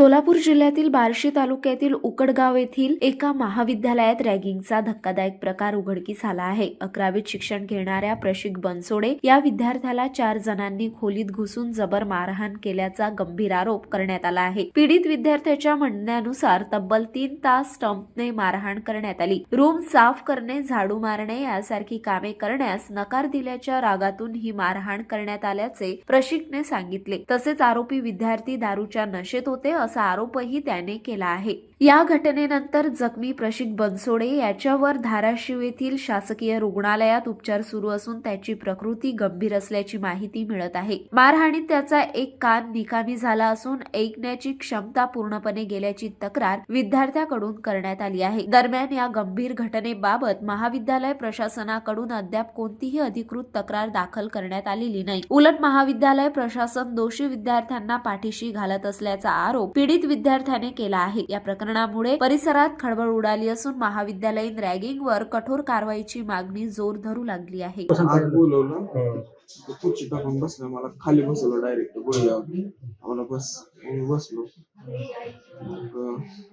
सोलापूर जिल्ह्यातील बार्शी तालुक्यातील उकडगाव येथील एका महाविद्यालयात रॅगिंगचा धक्कादायक प्रकार उघडकीस आला आहे. अकरावीत शिक्षण घेणाऱ्या प्रशिक बनसोडे या विद्यार्थ्याला चार जणांनी खोलीत घुसून जबर मारहाण केल्याचा गंभीर आरोप करण्यात आला आहे. पीडित विद्यार्थ्याच्या म्हणण्यानुसार तब्बल तीन तास स्टंपने मारहाण करण्यात आली. रूम साफ करणे झाडू मारणे यासारखी कामे करण्यास नकार दिल्याच्या रागातून ही मारहाण करण्यात आल्याचे प्रशिकने सांगितले. तसेच आरोपी विद्यार्थी दारूच्या नशेत होते असा आरोपही त्याने केला आहे. या घटनेनंतर जखमी प्रशिक बनसोडे याच्यावर धाराशिव येथील शासकीय रुग्णालयात उपचार सुरू असून त्याची प्रकृती गंभीर असल्याची माहिती मिळत आहे. मारहाणीत त्याचा एक कान निकामी झाला असून ऐकण्याची क्षमता पूर्णपणे गेल्याची तक्रार विद्यार्थ्याकडून करण्यात आली आहे. दरम्यान या गंभीर घटनेबाबत महाविद्यालय प्रशासनाकडून अद्याप कोणतीही अधिकृत तक्रार दाखल करण्यात आलेली नाही. उलट महाविद्यालय प्रशासन दोषी विद्यार्थ्यांना पाठीशी घालत असल्याचा आरोप पीडित विद्यार्थ्याने केला आहे. या प्रकरणामुळे परिसरात खळबळ उडाली असून महाविद्यालयीन रॅगिंगवर कठोर कारवाईची मागणी जोर धरू लागली आहे. आज बोलवलं. हं. तो खुर्ची टाकून बसला. मला खाली बसवलं डायरेक्ट गोळ्यावर आम्हाला बस मी बसलो.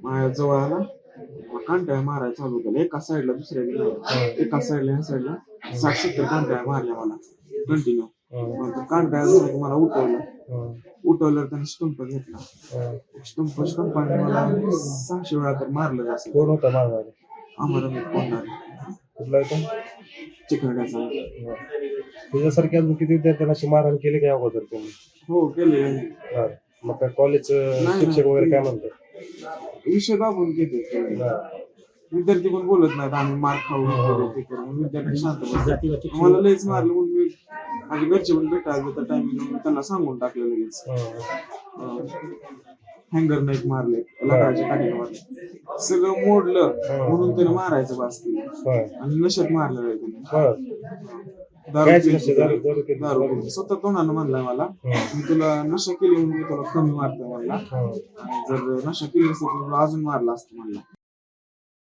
माझ्या जवळ आला. मला कांट्या मारायला चालू केलं. एका साईडला दुसऱ्या गेला एका साईडला ह्या साईडला साठ सत्तर कांट्या मारल्या मला. कंटिन्यू हं. मग कांट्या झाल्या की मला उठवलं. हं. उठवलं त्याने स्टंप घेतला. हं. स्टंप स्टंपाने मला सहाशे वेळा तर मारलं जास्त कोण होता मारणारे? आम्हाला मी कोणणार कुठला होता? चिकरड्याचा हं. तुझ्यासारख्या अजून किती विद्यार्थ्यांना अशी मारहाण केली काय अगोदर तुम्ही? हो केले हं. मग काय कॉलेज नाही. शिक्षक वगैरे काय म्हणतात? विषय दाबून घेते हं. विद्यार्थी पण बोलत नाहीत आम्ही मार खाऊ करू, ते करू. मग विद्यार्थी शांत बसतात. मला लयच मारलं म्हणून माझे घरचे पण भेटायला त्या टायमिंग त्यांना सांगून टाकलं लगेच हं. हँगर नाही मारले लाकडाच्या काठीने मारले सगळं मोडलं म्हणून त्याने मारायचं बास केलं हं. आणि नशेत मारलं नाही त्याने. दारू. स्वतः तोंडानं म्हणलाय मला हं. मी तुला नशा केली म्हणून तुला कमी मारतोय म्हणला हं. आणि जर नशा केली नसती तर तुला अजून मारला असतं म्हणला